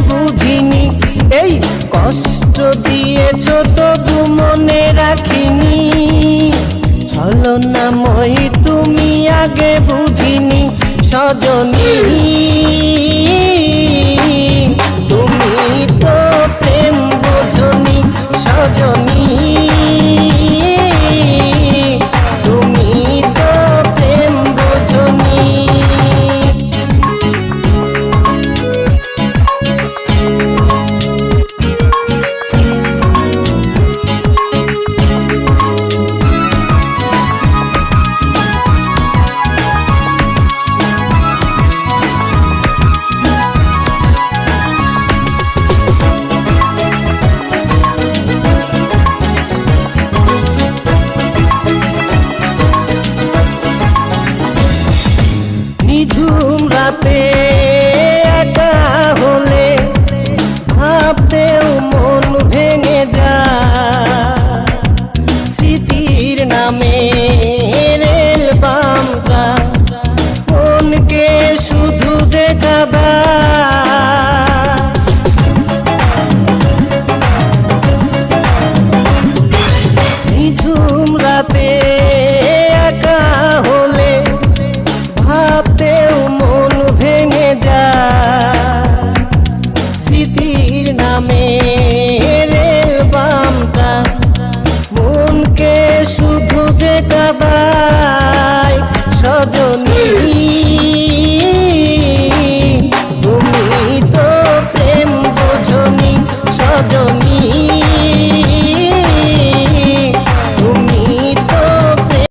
বুঝিনি। এই কষ্ট দিয়েছ তবু মনে রাখিনি। চলো না মই তুমি আগে বুঝিনি সজনী। पे